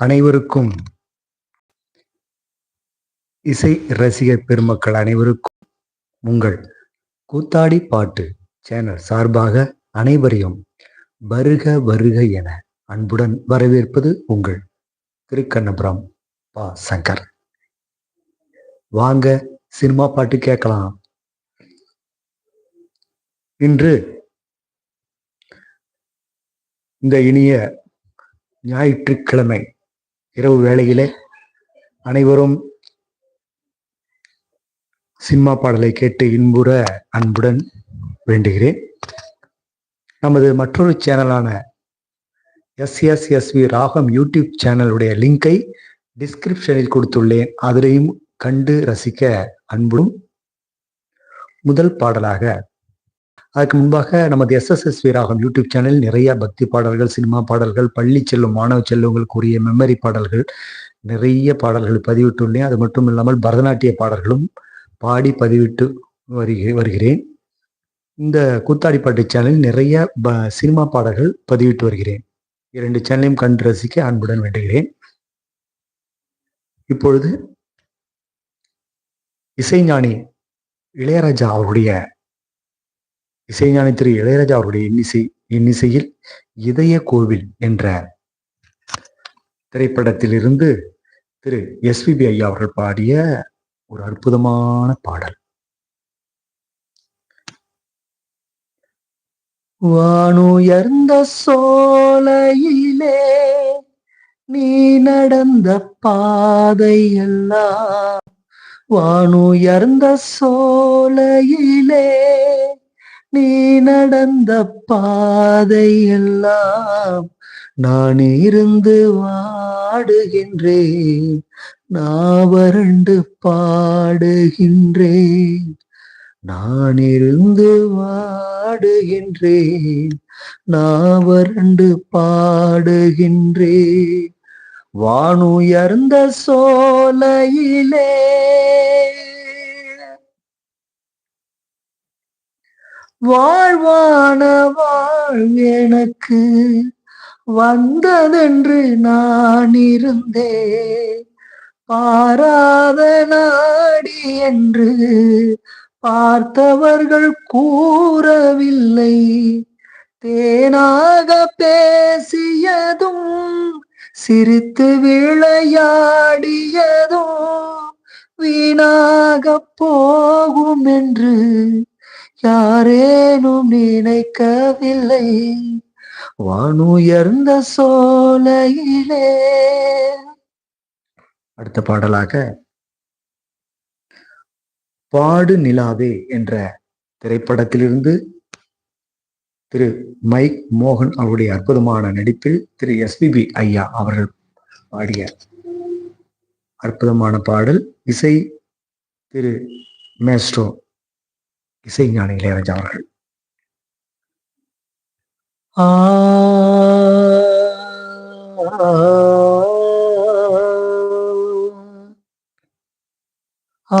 அனைவருக்கும் இசை ரசிக பெருமக்கள் அனைவருக்கும் உங்கள் கூத்தாடி பாட்டு சேனல் சார்பாக அனைவரையும் வருக வருக என அன்புடன் வரவேற்பது உங்கள் திருக்கண்ணபுரம் பா. சங்கர். வாங்க சினிமா பாட்டு கேட்கலாம். இன்று இந்த இனிய ஞாயிற்றுக்கிழமை இரவு வேளையிலே அனைவரும் சினிமா பாடலை கேட்டு இன்புற அன்புடன் வேண்டுகிறேன். நமது மற்றொரு சேனலான எஸ்எஸ்எஸ்வி ராகம் யூடியூப் சேனலுடைய லிங்கை டிஸ்கிரிப்ஷனில் கொடுத்துள்ளேன். அதிலையும் கண்டு ரசிக்க அன்பும் முதல் பாடலாக அதுக்கு முன்பாக நமது எஸ்எஸ்எஸ்வி வீராகம் யூடியூப் சேனல் நிறைய பக்தி பாடல்கள் சினிமா பாடல்கள் பள்ளி செல்லும் மாணவ செல்வங்களுக்குரிய மெமரி பாடல்கள் நிறைய பாடல்கள் பதிவிட்டுள்ளேன். அது மட்டும் இல்லாமல் பரதநாட்டிய பாடல்களும் பாடி பதிவிட்டு வருகிற வருகிறேன். இந்த கூத்தாடிப்பாட்டு சேனலில் நிறைய ப சினிமா பாடல்கள் பதிவிட்டு வருகிறேன். இரண்டு சேனலையும் கண்டு ரசிக்க அன்புடன் வேண்டுகிறேன். இப்பொழுது இசைஞானி இளையராஜா அவருடைய இசைஞானி திரு இளையராஜா அவருடைய இன்னிசை இன்னிசையில் இதய கோவில் என்ற திரைப்படத்திலிருந்து திரு எஸ்பிபி ஐயா அவர்கள் பாடிய ஒரு அற்புதமான பாடல். வானுயர்ந்த சோலையிலே நீ நடந்த பாதையெல்லாம் வானுயர்ந்த சோலையிலே நீ நடந்த பாதையெல்லாம் நான் இருந்து வாடுகின்றேன். நான் வறண்டு பாடுகின்றேன். நான் இருந்து வாடுகின்றேன். நான் வறண்டு பாடுகின்றேன். வானுயர்ந்த சோலையிலே வாழ்வான வாழ்வெனக்கு வந்ததென்று நான் இருந்தே பாராத நாடி என்று பார்த்தவர்கள் கூறவில்லை. தேனாக பேசியதும் சிரித்து விளையாடியதும் வீணாக போகும் என்று யாரேனும் நினைக்கவில்லை. வானுயர்ந்த சோலையிலே. அடுத்த பாடலாக பாடு நிலாவே என்ற திரைப்படத்திலிருந்து திரு மைக் மோகன் அவருடைய அற்புதமான நடிப்பில் திரு எஸ்பிபி ஐயா அவர்கள் பாடிய அற்புதமான பாடல் இசை திரு மேஸ்ட்ரோ. இசைஞானி இளையராஜா அவர்கள் ஆ ஆ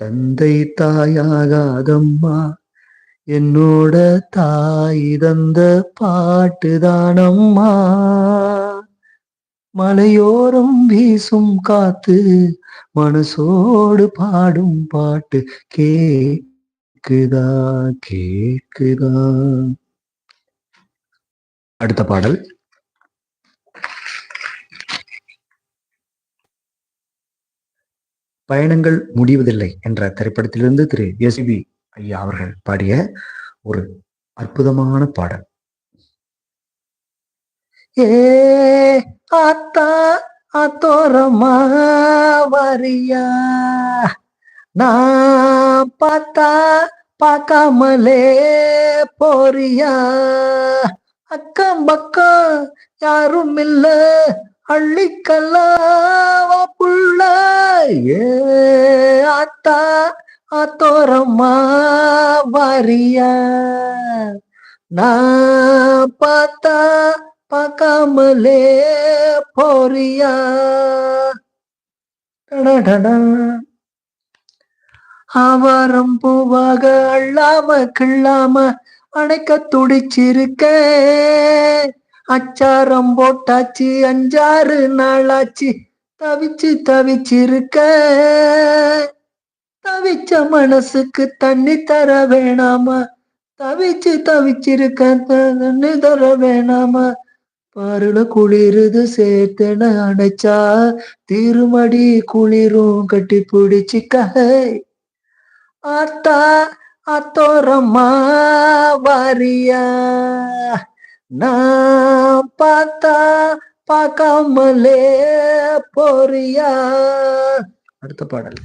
தந்தை தாயாகாதம்மா என்னோட தாய் தந்த பாட்டுதானம்மா. மலையோரம் வீசும் காத்து மனசோடு பாடும் பாட்டு கேக்குதா கேக்குதா. அடுத்த பாடல். பயணங்கள் முடிவதில்லை என்ற திரைப்படத்திலிருந்து திரு. எஸ்பி ஐயா அவர்கள் பாடிய ஒரு அற்புதமான பாடல். ஏ ஆத்தா ஆத்தோரமா வரியா. நான் பார்த்தா பார்க்காமலே போறியா. அக்கம் பக்கம் யாரும் இல்லை அள்ளிக்கலாம் புள்ள ஏ ஆத்தா ஆத்தோரமா வாரியா. நான் பார்த்தா பார்க்காமலே போறியா. ஆவாரம் பூவாக அள்ளாம கிள்ளாம அணைக்க துடிச்சிருக்கேன் அச்சாரம் போட்டாச்சு அஞ்சாறு நாளாச்சு. தவிச்சு தவிச்சிருக்க. தவிச்ச மனசுக்கு தண்ணி தர வேணாமா? தவிச்சு தவிச்சிருக்க தண்ணி தர வேணாமா? பாருல குளிருது சேர்த்தன அணைச்சா திருமடி குளிரும் கட்டி பிடிச்சிக்க ஆத்தா அத்தோரம்மா வாரியா. நான் பார்த்தா பார்க்காமலே போறியா? அடுத்த பாடல்.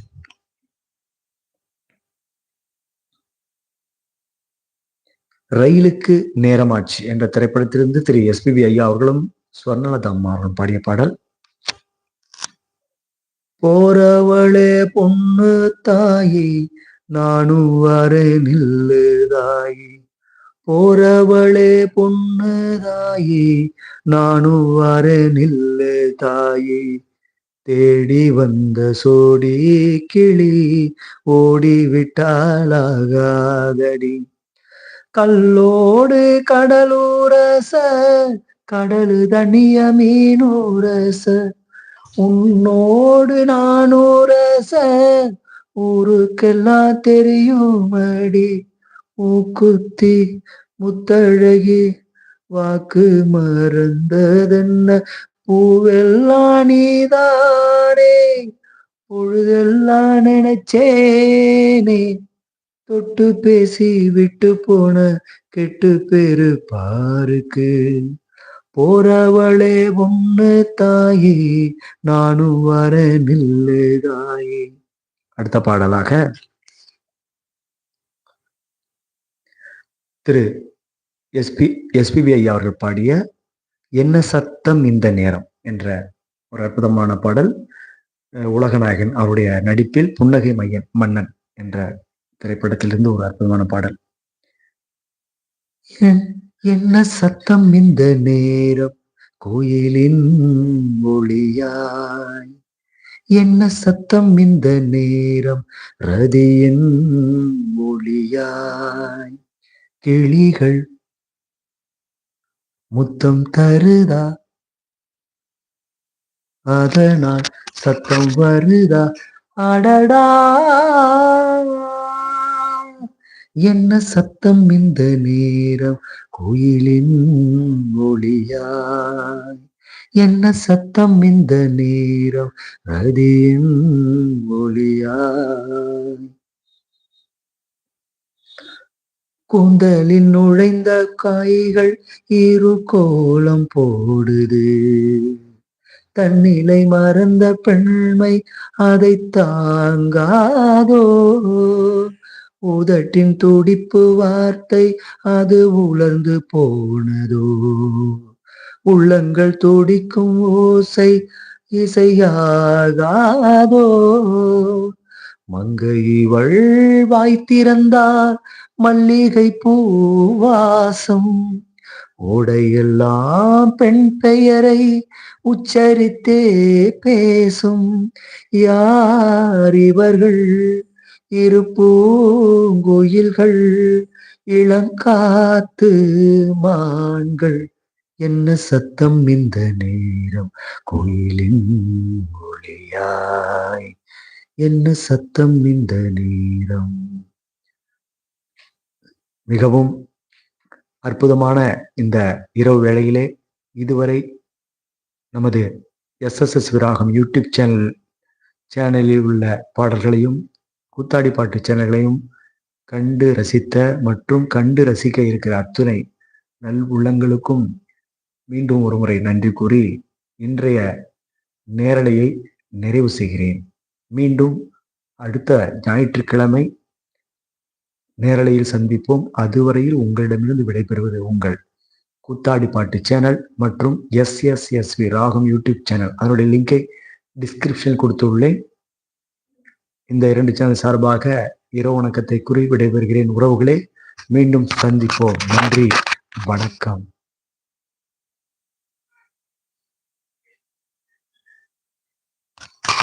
ரயிலுக்கு நேரமாச்சு என்ற திரைப்படத்திலிருந்து திரு எஸ்பிபி ஐயா அவர்களும் ஸ்வர்ணலதா அம்மா பாடிய பாடல். போறவளே பொண்ணு தாயி நானும் வரே நில்லு தாயி போறவளே பொண்ணு தாயே நானும் வரனில்ல தாயே. தேடி வந்த சோடி கிளி ஓடி விட்டாலாகாதடி கல்லோடு கடலூரச கடலு தனிய மீனூரச. உன்னோடு நானூரச ஊருக்கெல்லாம் தெரியும் அடி மூக்குத்தி முத்தழகி வாக்கு மறந்ததென்ன? பூவெல்லாம் நீதானே பொழுதெல்லாம் நினைச்சேனே. தொட்டு பேசி விட்டு போன கெட்டு பேரு பாருக்கு. போறவளே ஒண்ணு தாயே நானும் வர நில்லு தாயே. அடுத்த பாடலாக திரு எஸ்பி எஸ்பிபி ஐயா அவர்கள் பாடிய என்ன சத்தம் இந்த நேரம் என்ற ஒரு அற்புதமான பாடல் உலகநாயகன் அவருடைய நடிப்பில் புன்னகை மையன் மன்னன் என்ற திரைப்படத்திலிருந்து ஒரு அற்புதமான பாடல். என்ன சத்தம் இந்த நேரம்? கோயிலின் ஒளியாய். என்ன சத்தம் இந்த நேரம்? ரதியின் ஒளியாய். கிளிகள் முத்தம் தருதா? அதனால் சத்தம் வருதா? அடடா! என்ன சத்தம் இந்த நேரம்? கோயிலின் ஒளியாய். என்ன சத்தம் இந்த நேரம்? ரதியின் ஒளியாய் கூந்தலில் நுழைந்த காய்கள் இரு கோலம் போடுது. தன்னிலை மறந்த பெண்மை அதை தாங்காதோ? உதட்டின் துடிப்பு வார்த்தை அது உலர்ந்து போனதோ? உள்ளங்கள் துடிக்கும் ஓசை இசையாகாதோ? மங்கை வாய் திறந்தார் மல்லிகை பூவாசம் ஓடையெல்லாம் பெண் பெயரை உச்சரித்தே பேசும். யார் இவர்கள்? இருப்பூங்கோயில்கள் இளங்காத்து மான்கள். என்ன சத்தம் இந்த நேரம்? கோயிலின் ஒளியாய். என்ன சத்தம் இந்த நேரம்? மிகவும் அற்புதமான இந்த இரவு வேளையிலே இதுவரை நமது எஸ்எஸ்எஸ் விராகம் யூடியூப் சேனல் சேனலில் உள்ள பாடல்களையும் கூத்தாடி பாட்டு சேனல்களையும் கண்டு ரசித்த மற்றும் கண்டு ரசிக்க இருக்கிற அத்துணை நல் உள்ளங்களுக்கும் மீண்டும் ஒருமுறை நன்றி கூறி இன்றைய நேரலையை நிறைவு செய்கிறேன். மீண்டும் அடுத்த ஞாயிற்றுக்கிழமை நேரலையில் சந்திப்போம். அதுவரையில் உங்களிடமிருந்து விடைபெறுவது உங்கள் கூத்தாடி பாட்டு சேனல் மற்றும் S S S V Ragam YouTube channel. அதனுடைய லிங்கை டிஸ்கிரிப்ஷன் கொடுத்துள்ளேன். இந்த இரண்டு சேனல் சார்பாக இரவு வணக்கத்தை குறி விடைபெறுகிறேன். உறவுகளே மீண்டும் சந்திப்போம். நன்றி வணக்கம்.